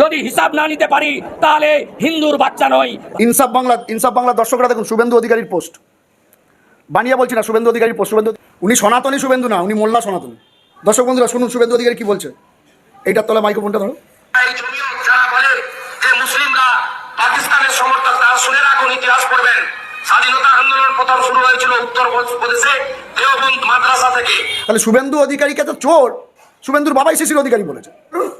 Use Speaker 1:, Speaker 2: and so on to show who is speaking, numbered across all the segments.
Speaker 1: যদি হিসাব না নিতে পারি তাহলে হিন্দুর বাচ্চা নই
Speaker 2: ইনসাফ বাংলা ইনসাফ বাংলা দর্শকরা দেখুন শুভেন্দু অধিকারীর পোস্ট। বানিয়া বলছি না শুভেন্দু অধিকারীর পোস্ট শুভেন্দু উনি সনাতনী শুভেন্দু না উনি মোল্লা সনাতনী। দর্শক বন্ধুরা শুনুন শুভেন্দু অধিকারী কি বলছে? এইটার তলা মাইক্রোফোনটা ধরো।
Speaker 3: এই জমিও যারা বলে যে মুসলিমরা পাকিস্তানের সমর্থক তারা শুনে রাখুন ইতিহাস পড়বেন। স্বাধীনতা আন্দোলন প্রথম শুরু হয়েছিল উত্তর প্রদেশে দেওবন্দ মাদ্রাসা থেকে।
Speaker 2: তাহলে শুভেন্দু অধিকারীকে তো চোর শুভেন্দুর বাবাই শিশির অধিকারী বলেছে।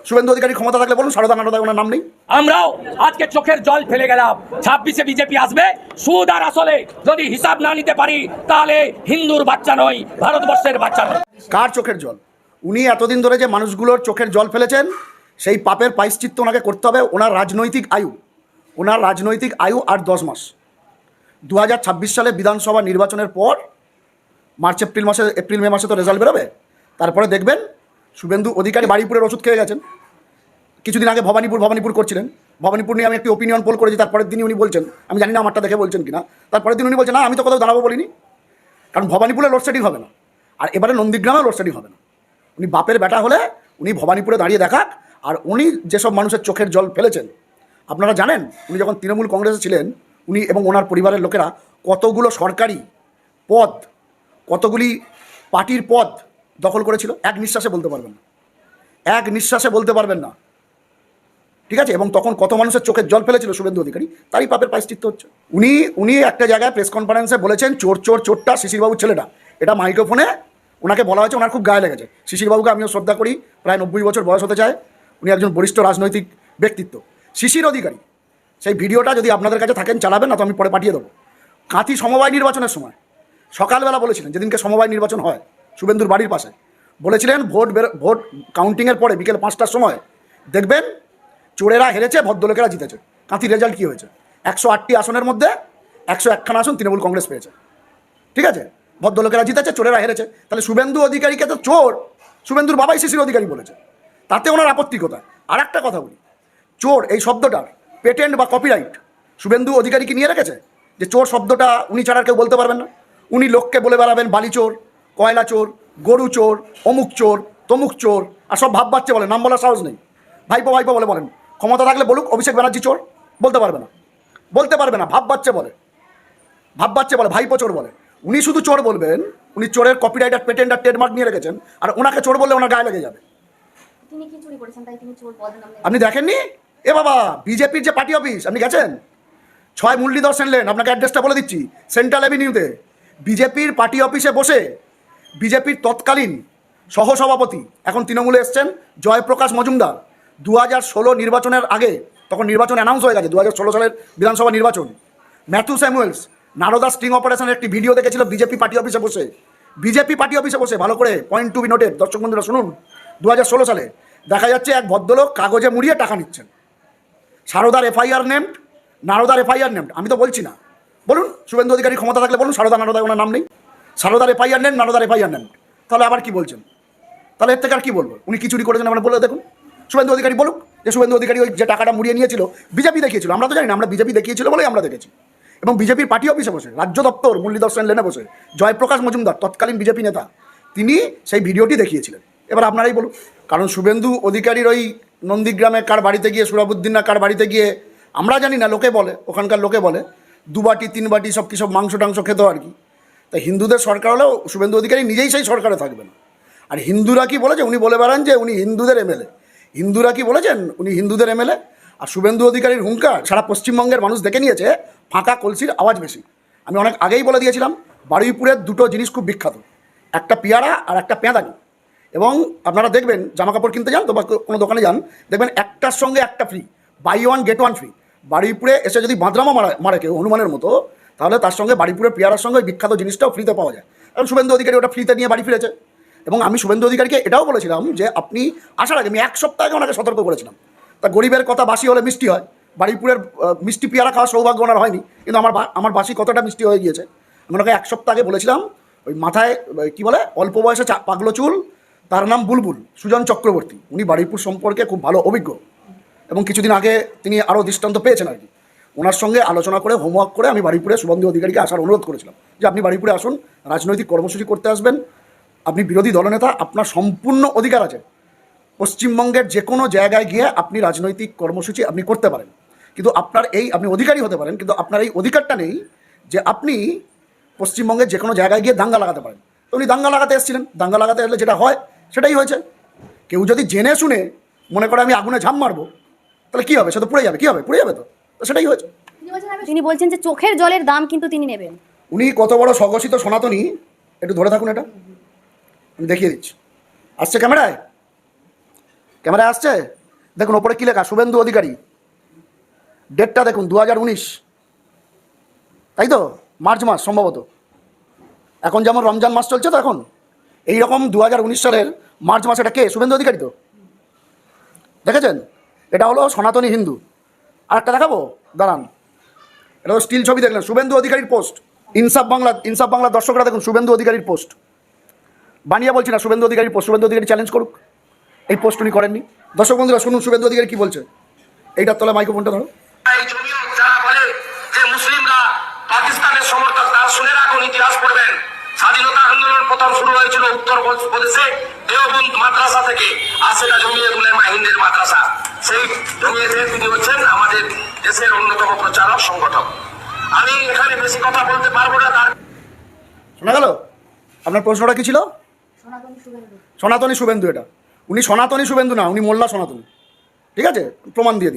Speaker 2: শুভেন্দু অধিকারী ক্ষমতা থাকলে বলুন সারদা নারদা ওনার নাম নেই।
Speaker 1: আমরাও আজকে চোখের জল ফেলে গেলাম। ছাব্বিশে বিজেপি আসবে সুদ আর আসলে যদি হিসাব না নিতে পারি তাহলে হিন্দুর বাচ্চা নয় ভারতবর্ষের বাচ্চা নয়।
Speaker 2: কার চোখের জল? উনি এতদিন ধরে যে মানুষগুলোর চোখের জল ফেলেছেন সেই পাপের পাইশ্চিত্ত ওনাকে করতে হবে ওনার রাজনৈতিক আয়ু ওনার রাজনৈতিক আয়ু আর দশ মাস। দু হাজার ছাব্বিশ সালে বিধানসভা নির্বাচনের পর মার্চ এপ্রিল মাসে এপ্রিল মে মাসে তো রেজাল্ট বেরোবে তারপরে দেখবেন শুভেন্দু অধিকারী বাড়িপুরের ওষুধ খেয়ে গেছেন। কিছুদিন আগে ভবানীপুর ভবানীপুর করছিলেন। ভবানীপুর নিয়ে আমি একটি ওপিনিয়ন পোল করেছি, তারপরের দিনই উনি বলছেন। আমি জানি না আমারটা দেখে বলছেন কিনা। তারপরের দিন উনি বলছেন, না, আমি তো কোথাও দাঁড়াবো বলিনি। কারণ ভবানীপুরে লোডশেডিং হবে না। আর এবারে নন্দীগ্রামে লোডশেডিং হবে না। উনি বাপের বেটা হলে উনি ভবানীপুরে দাঁড়িয়ে দেখাক। আর উনি যেসব মানুষের চোখের জল ফেলেছেন, আপনারা জানেন, উনি যখন তৃণমূল কংগ্রেসে ছিলেন, উনি এবং ওনার পরিবারের লোকেরা কতগুলো সরকারি পদ, কতগুলি পার্টির পদ দখল করেছিল? এক নিঃশ্বাসে বলতে পারবেন না। এক নিঃশ্বাসে বলতে পারবেন না। ঠিক আছে? এবং তখন কত মানুষের চোখের জল ফেলেছিল শুভেন্দু অধিকারী? তারই পাপের পায়শ্চিত্ত হচ্ছে। উনি উনি একটা জায়গায় প্রেস কনফারেন্সে বলেছেন, চোর চোর, চোরটা শিশিরবাবুর ছেলেটা। এটা মাইক্রোফোনে ওনাকে বলা হয়েছে, ওনার খুব গায়ে লেগেছে। শিশিরবাবুকে আমিও শ্রদ্ধা করি, প্রায় নব্বই বছর বয়স হতে চায়। উনি একজন বরিষ্ঠ রাজনৈতিক ব্যক্তিত্ব। শিশির অধিকারী, সেই ভিডিওটা যদি আপনাদের কাছে থাকেন, চালাবেন, না তো আমি পরে পাঠিয়ে দেবো। কাঁথি সমবায় নির্বাচনের সময় সকালবেলা বলেছিলেন, যেদিনকে সমবায় নির্বাচন হয় শুভেন্দুর বাড়ির পাশে, বলেছিলেন, ভোট ভোট কাউন্টিংয়ের পরে বিকেল পাঁচটার সময় দেখবেন চোরেরা হেরেছে, ভদ্রলোকেরা জিতেছে। কাঁথির রেজাল্ট কী হয়েছে? একশো আটটি আসনের মধ্যে একশো একখানা আসন তৃণমূল কংগ্রেস পেয়েছে। ঠিক আছে? ভদ্রলোকেরা জিতেছে, চোরেরা হেরেছে। তাহলে শুভেন্দু অধিকারীকে তো চোর, শুভেন্দুর বাবাই শিশির অধিকারী বলেছে। তাতে ওনার আপত্তি কোথায়? আর একটা কথা বলি। চোর, এই শব্দটার পেটেন্ট বা কপিরাইট শুভেন্দু অধিকারী কি নিয়ে রেখেছে? যে চোর শব্দটা উনি ছাড়া কেউ বলতে পারবেন না। উনি লোককে বলে বেড়াবেন, বালি চোর, কয়লা চোর, গরু চোর, অমুক চোর, তমুক চোর, আর সব ভাব বাচ্চে বলে, নাম বলার সাহস নেই। ভাইপো ভাইপো বলে বলেন। ক্ষমতা থাকলে বলুক অভিষেক ব্যানার্জি চোর বলতে পারবে না। বলতে পারবে না ভাব বাচ্চে বলে। ভাব বাচ্চে বলে ভাইপো চোর বলে। উনি শুধু চোর বলবেন উনি চোরের কপিরাইট আর পেটেন্ট আর ট্রেডমার্ক নিয়ে রেখেছেন আর ওনাকে চোর বললে ওনার গায়ে লেগে যাবে? আপনি দেখেননি? এ বাবা বিজেপির যে পার্টি অফিস আপনি গেছেন? ছয় মুরলীধর সেন লেন আপনাকে অ্যাড্রেসটা বলে দিচ্ছি সেন্ট্রাল অ্যাভিনিউতে বিজেপির পার্টি অফিসে বসে বিজেপির তৎকালীন সহসভাপতি এখন তৃণমূলে এসছেন জয়প্রকাশ মজুমদার। দু হাজার ষোলো নির্বাচনের আগে, তখন নির্বাচন অ্যানাউন্স হয়ে গেছে দু হাজার ষোলো সালের বিধানসভা নির্বাচন। ম্যাথু স্যামুয়েলস নারদা স্টিং অপারেশনের একটি ভিডিও দেখেছিল বিজেপি পার্টি অফিসে বসে। বিজেপি পার্টি অফিসে বসে, ভালো করে পয়েন্ট টু বি নোটেড দর্শক বন্ধুরা শুনুন দু হাজার ষোলো সালে দেখা যাচ্ছে এক ভদ্রলোক কাগজে মুড়িয়ে টাকা নিচ্ছেন। সারদার এফআইআর নেমড নারদার এফআইআর নেমড আমি তো বলছি না। বলুন, শুভেন্দু অধিকারী ক্ষমতা থাকলে বলুন, সারদা নারদা ওনার নাম নেই। সারদার এফআইআর নেন নারদার এফআইআর নেন তাহলে আবার কি বলছেন? তাহলে এর থেকে আর কি বলব? উনি কি চুরি করেছেন আমরা বলে দেখুন। শুভেন্দু অধিকারী বলুক, যে শুভেন্দু অধিকারী ওই যে টাকাটা মুড়িয়ে নিয়েছিল, বিজেপি দেখিয়েছিল, আমরা তো জানি না, আমরা বিজেপি দেখিয়েছিল বলেই আমরা দেখেছি। এবং বিজেপির পার্টি অফিসে বসে, রাজ্য দপ্তর, মুরলীধর সেন লেনে বসে, জয়প্রকাশ মজুমদার, তৎকালীন বিজেপি নেতা, তিনি সেই ভিডিওটি দেখিয়েছিলেন। এবার আপনারাই বলুন, কারণ শুভেন্দু অধিকারীর ওই নন্দীগ্রামে কার বাড়িতে গিয়ে, সুরাবুদ্দিন না কার বাড়িতে গিয়ে, আমরা জানি না, লোকে বলে, ওখানকার লোকে বলে, দু বাটি, তিন বাটি, সব কি সব মাংস টাংস খেত আর কি। তাই হিন্দুদের সরকার হলেও শুভেন্দু অধিকারী নিজেই সেই সরকারে থাকবে না। আর হিন্দুরা কি বলেছে উনি বলে বেড়ান যে, উনি হিন্দুদের এমএলএ। হিন্দুরা কি বলেছেন? উনি হিন্দুদের এমএলএ? আর শুভেন্দু অধিকারীর হুঙ্কার সারা পশ্চিমবঙ্গের মানুষ দেখে নিয়েছে, ফাঁকা কলসির আওয়াজ বেশি। আমি অনেক আগেই বলে দিয়েছিলাম, বারুইপুরের দুটো জিনিস খুব বিখ্যাত, একটা পেয়ারা আর একটা পেঁদানি এবং আপনারা দেখবেন জামা কাপড় কিনতে যান কোনো দোকানে যান, দেখবেন একটার সঙ্গে একটা free buy one get one free বারুইপুরে এসে যদি বাঁদরামা মারা, মারে কেউ, হনুমানের মতো, তাহলে তার সঙ্গে বারুইপুরের পেয়ারার সঙ্গে বিখ্যাত জিনিসটাও ফ্রিতে পাওয়া যায়। কারণ শুভেন্দু অধিকারী ওটা ফ্রিতে নিয়ে বাড়ি ফিরেছে। এবং আমি শুভেন্দু অধিকারীকে এটাও বলেছিলাম যে আপনি আসার আগে, আমি এক সপ্তাহ আগে ওনাকে সতর্ক করেছিলাম। তা গরিবের কথা বাসি হলে মিষ্টি হয়, বাড়িপুরের মিষ্টি পেয়ারা খাওয়ার সৌভাগ্য ওনার হয়নি, কিন্তু আমার আমার বাসি কতটা মিষ্টি হয়ে গিয়েছে। আমি ওনাকে এক সপ্তাহ আগে বলেছিলাম, ওই মাথায় কি বলে, অল্প বয়সে পাগলো চুল, তার নাম বুলবুল, সুজন চক্রবর্তী, উনি বাড়িপুর সম্পর্কে খুব ভালো অভিজ্ঞ। এবং কিছুদিন আগে তিনি আরও দৃষ্টান্ত পেয়েছেন আর কি। ওনার সঙ্গে আলোচনা করে, হোমওয়ার্ক করে আমি বাড়িপুরে শুভেন্দু অধিকারীকে আসার অনুরোধ করেছিলাম, যে আপনি বাড়িপুরে আসুন, রাজনৈতিক কর্মসূচি করতে আসবেন আপনি বিরোধী দলনেতা আপনার সম্পূর্ণ অধিকার আছে। পশ্চিমবঙ্গের যে কোনো জায়গায় গিয়ে আপনি রাজনৈতিক কর্মসূচি আপনি করতে পারেন। কিন্তু আপনার এই আপনি অধিকারী হতে পারেন কিন্তু আপনার এই অধিকারটা নেই যে আপনি পশ্চিমবঙ্গের যে কোনো জায়গায় গিয়ে দাঙ্গা লাগাতে পারেন। তো উনি দাঙ্গা লাগাতে এসেছিলেন। দাঙ্গা লাগাতে এলে যেটা হয় সেটাই হয়েছে। কেউ যদি জেনে শুনে মনে করে আমি আগুনে ঝাঁপ মারবো তাহলে কী হবে? সে তো পুড়ে যাবে কী হবে? পুড়ে যাবে তো। সেটাই হয়েছে।
Speaker 4: তিনি বলছেন তিনি বলছেন যে চোখের জলের দাম কিন্তু তিনি নেবেন।
Speaker 2: উনি কত বড় স্বঘোষিত সনাতনী একটু ধরে থাকুন এটা। আমি দেখিয়ে দিচ্ছি। আসছে ক্যামেরায়? ক্যামেরায় আসছে? দেখুন, ওপরে কী লেখা? শুভেন্দু অধিকারী। ডেটটা দেখুন দু হাজার উনিশ। তাই তো? মার্চ মাস, সম্ভবত। এখন যেমন রমজান মাস চলছে তো এখন এই রকম দু হাজার উনিশ সালের মার্চ মাস এটা কে? শুভেন্দু অধিকারী তো। দেখেছেন? এটা হলো সনাতনী হিন্দু। আর একটা দেখাবো? দাঁড়ান। এটা স্টিল ছবি দেখলেন, শুভেন্দু অধিকারীর পোস্ট। ইনসাফ বাংলা, ইনসাফ বাংলার দর্শকরা দেখুন, শুভেন্দু অধিকারীর পোস্ট। বানিয়ে বলছি না শুভেন্দু অধিকারীর পোস্ট শুভেন্দু অধিকারী চ্যালেঞ্জ করুক। এই পোস্ট উনি করেননি। দর্শক বন্ধুরা শুনুন শুভেন্দু অধিকারী কি বলছে? এইটার তলায় মাইক্রোফোনটা ধরো।
Speaker 3: মুসলিমরা পাকিস্তানের সমর্থক তারা শুনে রাখুন ইতিহাস পড়বেন। স্বাধীনতা আন্দোলন প্রথম শুরু হয়েছিল উত্তর প্রদেশে দেওবন্দ মাদ্রাসা থেকে। আর সেটা জমিয়ে উলেমা হিন্দের মাদ্রাসা। সেই জমিয়েতে তিনি হচ্ছেন আমাদের দেশের অন্যতম প্রচারক সংগঠক। আমি এখানে বেশি কথা বলতে পারব না তার
Speaker 2: শোনা গেল? আপনার প্রশ্নটা কি ছিল? সনাতনী শুভেন্দু। এটা। উনি সনাতনী শুভেন্দু না, উনি মোল্লা সনাতনী। ঠিক আছে? প্রমাণ দিয়ে দিলাম।